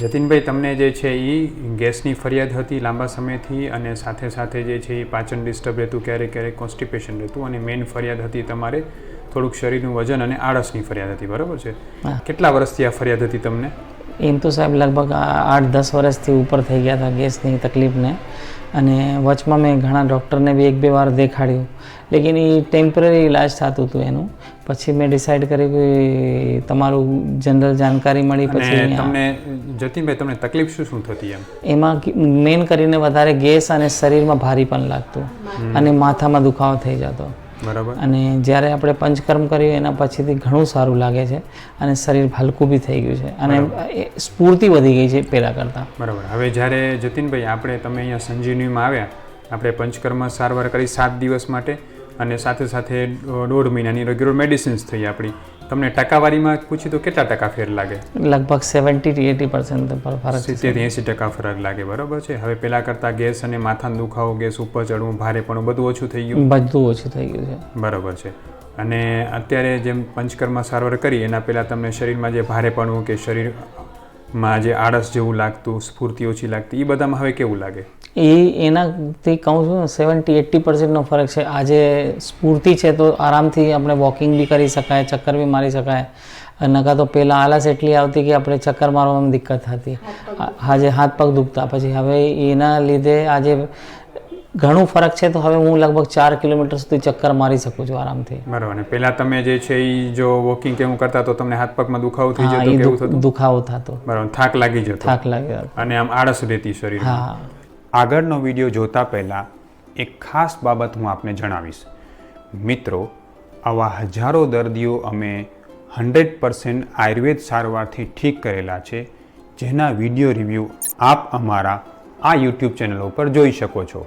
જતીનભાઈ તમને જે છે એ ગેસની ફરિયાદ હતી લાંબા સમયથી અને સાથે સાથે જે છે એ પાચન ડિસ્ટર્બ રહેતું ક્યારેક ક્યારેક કોન્સ્ટિપેશન રહેતું અને મેઇન ફરિયાદ હતી તમારે થોડુંક શરીરનું વજન અને આળસની ફરિયાદ હતી બરાબર છે? હા. કેટલા વર્ષથી આ ફરિયાદ હતી તમને? એમ તો સાહેબ લગભગ આ આઠ દસ વર્ષથી ઉપર થઈ ગયા હતા ગેસની તકલીફને અને વચમાં મેં ઘણા ડૉક્ટરને બી એક બે વાર દેખાડ્યું. લેકિન એ ટેમ્પરરી ઇલાજ થતું હતું એનું. પછી મેં ડિસાઈડ કર્યું કે તમારું જનરલ જાણકારી મળી પછી તમને જતીનભાઈ તમને તકલીફ શું શું થતી એમ? એમાં મેન કરીને વધારે ગેસ અને શરીરમાં ભારીપણ લાગતું. અને માથામાં દુખાવો થઈ જતો. બરાબર. અને જ્યારે આપણે પંચકર્મ કર્યું એના પછીથી ઘણું સારું લાગે છે અને શરીર હલકું બી થઈ ગયું છે. અને સ્ફૂર્તિ વધી ગઈ છે પહેલાં કરતાં. બરાબર. હવે જ્યારે જતીનભાઈ આપણે તમે અહીંયા સંજીવનીમાં આવ્યા આપણે પંચકર્મ સારવાર કરી સાત દિવસ માટે અને સાથે સાથે દોઢ મહિનાની રેગ્યુલર મેડિસિન્સ થઈ આપણી. તમને ટકાવારીમાં પૂછી તો કેટલા ટકા ફેર લાગે? લગભગ સેવન્ટી થી એટી પર્સન્ટ પર ફરક સિત્તેરથી એંસી ટકા ફરક લાગે બરાબર છે? હવે પહેલાં કરતાં ગેસ અને માથાનો દુખાવો ગેસ ઉપર ચડવું ભારે પણ બધું ઓછું થઈ ગયું? બધું ઓછું થઈ ગયું છે. બરાબર છે. અને અત્યારે જેમ પંચકર્મ સારવાર કરી એના પહેલાં તમને શરીરમાં જે ભારેપણું કે શરીરમાં જે આળસ જેવું લાગતું સ્ફૂર્તિ ઓછી લાગતી એ બધામાં હવે કેવું લાગે? એ એનાથી કહું છું સેવન્ટી એટ્ટી પર્સન્ટનો ફરક છે. આજે સ્ફૂર્તિ છે તો આરામથી આપણે વોકિંગ બી કરી શકાય ચક્કર બી મારી શકાય. નકા તો પહેલાં આલસ એટલી આવતી કે આપણે ચક્કર મારવામાં દિક્કત થતી. આજે હાથ પગ દુખતા. પછી હવે એના લીધે આજે ઘણું ફરક છે તો હવે હું લગભગ ચાર કિલોમીટર સુધી ચક્કર મારી શકું છું આરામથી. બરાબર ને પહેલાં તમે જે છે એ જો વોકિંગ કે એવું કરતા તો તમને હાથ પગમાં દુખાવો થઈ જતો એ કે એવું દુખ- થતું? દુખાવો થતો. બરાબર થાક લાગી જતો. થાક લાગ્યો અને આમ આળસ રહેતી શરીર હા. આગળનો વીડિયો જોતા પહેલાં એક ખાસ બાબત હું આપને જણાવીશ. મિત્રો આવા હજારો દર્દીઓ અમે હંડ્રેડ પર્સન્ટ આયુર્વેદ સારવારથી ઠીક કરેલા છે જેના વીડિયો રિવ્યૂ આપ અમારા આ યુટ્યુબ ચેનલ ઉપર જોઈ શકો છો.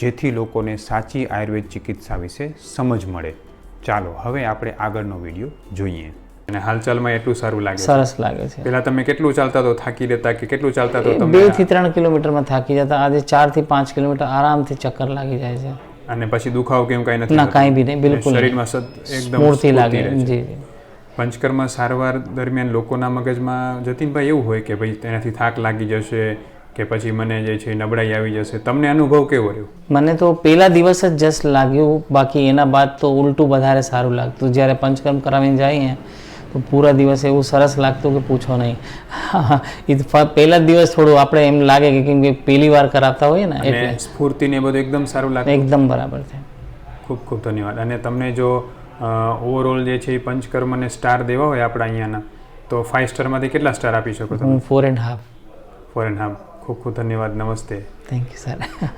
જેથી લોકોને સાચી આયુર્વેદ ચિકિત્સા વિશે સમજ મળે. ચાલો હવે આપણે આગળનો વીડિયો જોઈએ. અને હાલચાલમાં એટલું સારું લાગે સરસ લાગે છે. પહેલા તમે કેટલું ચાલતા તો થાકી રહેતા કે કેટલું ચાલતા તો બેથી ત્રણ કિલોમીટરમાં થાકી જતા. આજે ચારથી પાંચ કિલોમીટર આરામથી ચક્કર લાગી જાય છે. અને પછી દુખાવો કેમ કઈ નથી ના કાંઈ બી નહીં બિલકુલ શરીરમાં સદ એકદમ સ્ફૂર્તિ લાગે. જી પંચકર્મ સારવાર દરમિયાન લોકોના મગજમાં જતીનભાઈ એવું હોય કે ભાઈ તેનાથી થાક લાગી જશે કે પછી મને જે છે નબળાઈ આવી જશે. તમને અનુભવ કેવો રહ્યો? મને તો પહેલા દિવસ જ જસ્ટ લાગ્યું. બાકી એના બાદ તો ઉલટું વધારે સારું લાગતું. જ્યારે પંચકર્મ કરાવીને જઈએ તો પૂરા દિવસ એવું સરસ લાગતું કે પૂછો નહીં. એ પહેલા દિવસ થોડું આપણે એમ લાગે કે કેમ કે પહેલી વાર કરાવતા હોઈએ ને એટલે અને સ્ફૂર્તિ ને એ બધું એકદમ સારું લાગે એકદમ બરાબર છે. ખૂબ ખૂબ ધન્યવાદ. અને તમને જો ઓવરઓલ જે છે એ પંચકર્મને સ્ટાર દેવા હોય આપણા અહીંયાના તો ફાઇવ સ્ટારમાંથી કેટલા સ્ટાર આપી શકો તમે? Four and half four and half ખૂબ ખૂબ ધન્યવાદ. નમસ્તે. Thank you sir